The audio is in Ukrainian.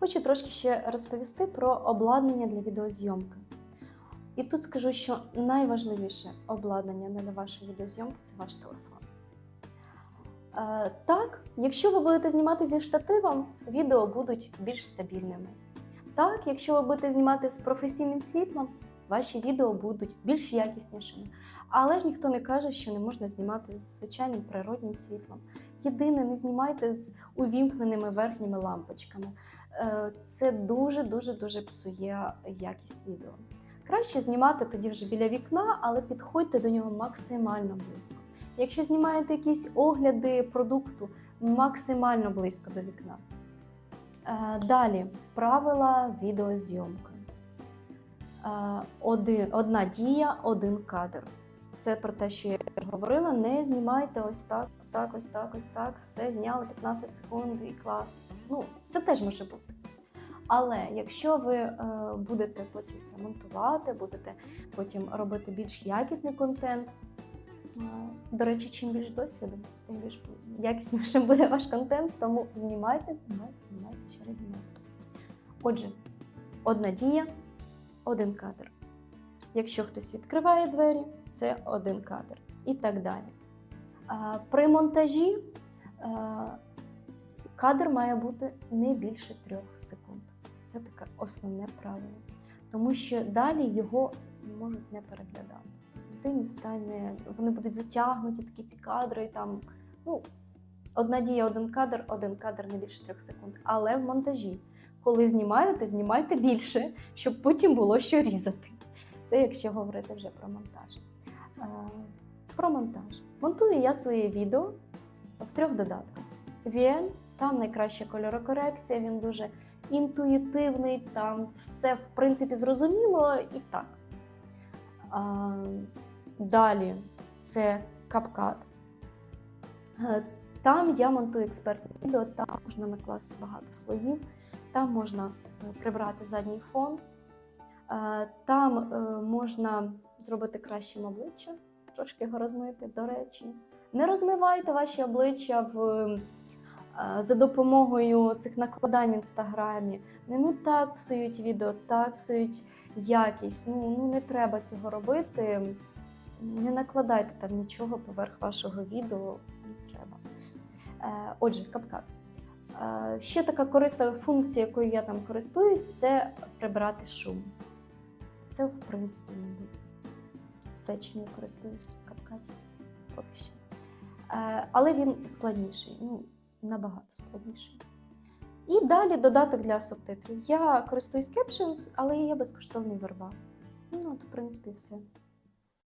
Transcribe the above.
Хочу трошки ще розповісти про обладнання для відеозйомки. І тут скажу, що найважливіше обладнання для вашої відеозйомки це ваш телефон. Е, так, якщо ви будете знімати зі штативом, відео будуть більш стабільними. Так, якщо ви будете знімати з професійним світлом, ваші відео будуть більш якіснішими. Але ж ніхто не каже, що не можна знімати з звичайним природнім світлом. Єдине, не знімайте з увімкненими верхніми лампочками. Е, Це дуже дуже дуже псує якість відео. Краще знімати тоді вже біля вікна, але підходьте до нього максимально близько. Якщо знімаєте якісь огляди продукту, максимально близько до вікна. Е, Далі правила відеозйомки. Е, одна дія, один кадр. Це про те, що я говорила. Не знімайте ось так, ось так, ось так, ось так. Все зняли 15 секунд і клас. Ну, це теж може бути. Але якщо ви е, будете потім це монтувати, будете потім робити більш якісний контент. е, До речі, чим більш досвіду, тим більш якіснішим буде ваш контент, тому знімайте, знімайте, знімайте, ще раз знімайте. Отже, одна дія, один кадр. Якщо хтось відкриває двері, це один кадр і так далі. При монтажі кадр має бути не більше трьох секунд. Це таке основне правило. Тому що далі його можуть не переглядати. Людині стане, вони будуть затягнуті, такі ці кадри, там, ну, одна дія, один кадр, один кадр не більше трьох секунд. Але в монтажі, коли знімаєте, знімайте більше, щоб потім було що різати. Це якщо говорити вже про монтаж. Е, Про монтаж. Монтую я своє відео в трьох додатках. VN, там найкраща кольорокорекція, він дуже інтуїтивний, там все в принципі зрозуміло і так. А, Далі це CapCut. Е, Там я монтую експертне відео, там можна накласти багато слоїв, там можна е, прибрати задній фон, е, там е, можна зробити кращим обличчя, трошки його розмити, до речі. Не розмивайте ваші обличчя в, е, за допомогою цих накладань в інстаграмі. Не ну так псують відео, так псують якість. Ну, ну не треба цього робити. Не накладайте там нічого поверх вашого відео. Не треба. Е, Отже, капкат. Е, Ще така корисна функція, якою я там користуюсь, це прибирати шум. Це, в принципі, все, чим я користуюсь в капкаті. Поки. Е, Але він складніший, ну, набагато складніший. І далі додаток для субтитрів. Я користуюсь Captions, але є безкоштовний верба. Ну, от, в принципі, все.